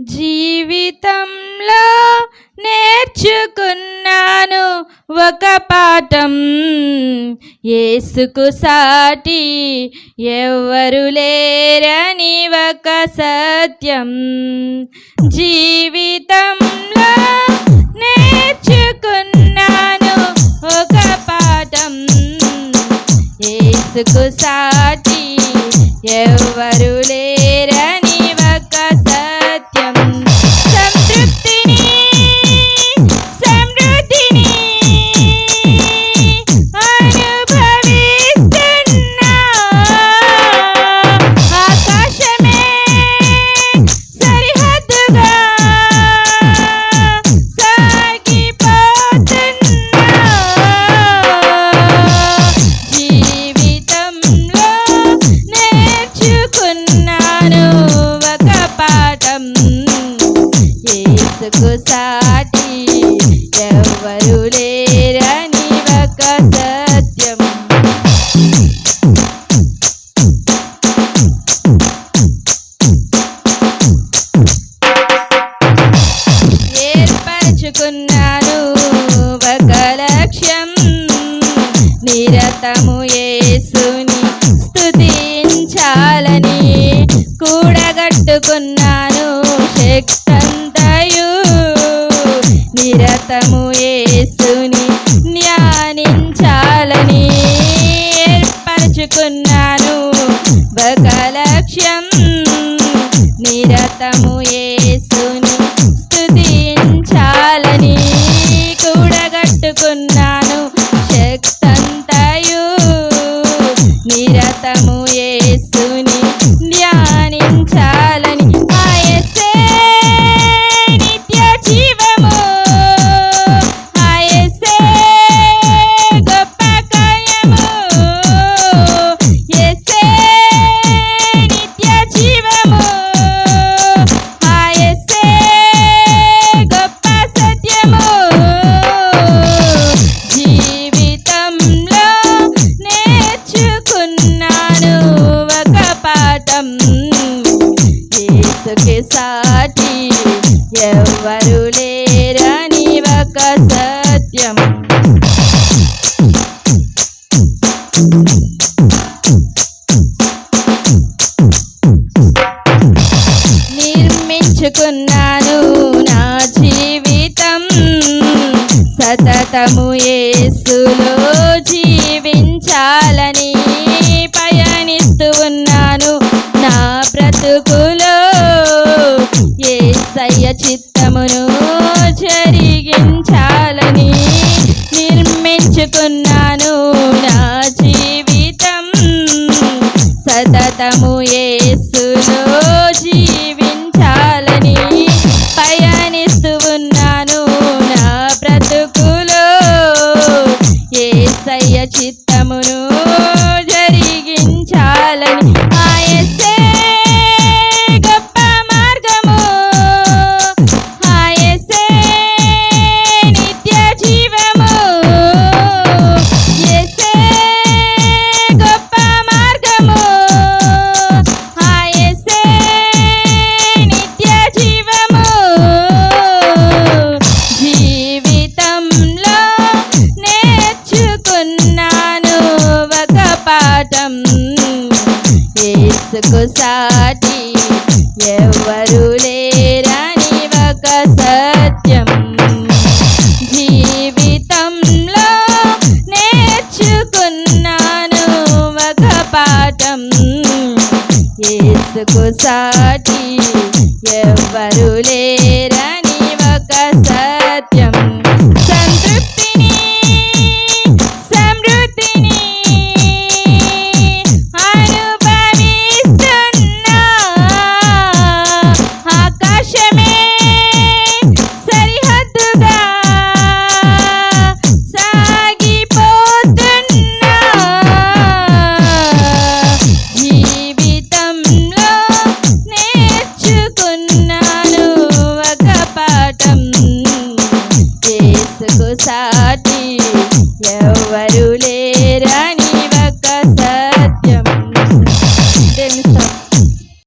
జీవితంలో నేర్చుకున్నాను ఒక పాఠం. ఏసుకు సాటి ఎవ్వరు లేరని ఒక సత్యం. జీవితం లేరని ఒక సత్యం. ఏర్పరచుకున్నాను ఒక లక్ష్యం. నిరతము యేసుని స్తుతించాలని కూడగట్టుకున్నాను శక్తంతయు. నిరతము లక్ష్యం నిరతము ఏ సతతము ఏసులో జీవించాలని పయనిస్తూ ఉన్నాను. నా బ్రతుకులో యేసయ్య చిత్తమును జరిగించాలని నిర్మించుకున్నాను. నా జీవితం సతతము పాఠం ఏసుకు సాటి ఎవరు లేరని ఒక సత్యం. జీవితంలో నేర్చుకున్నాను ఒక పాఠం. ఏసుకు సాటి ఎవరు లేరు sorte. Yeah.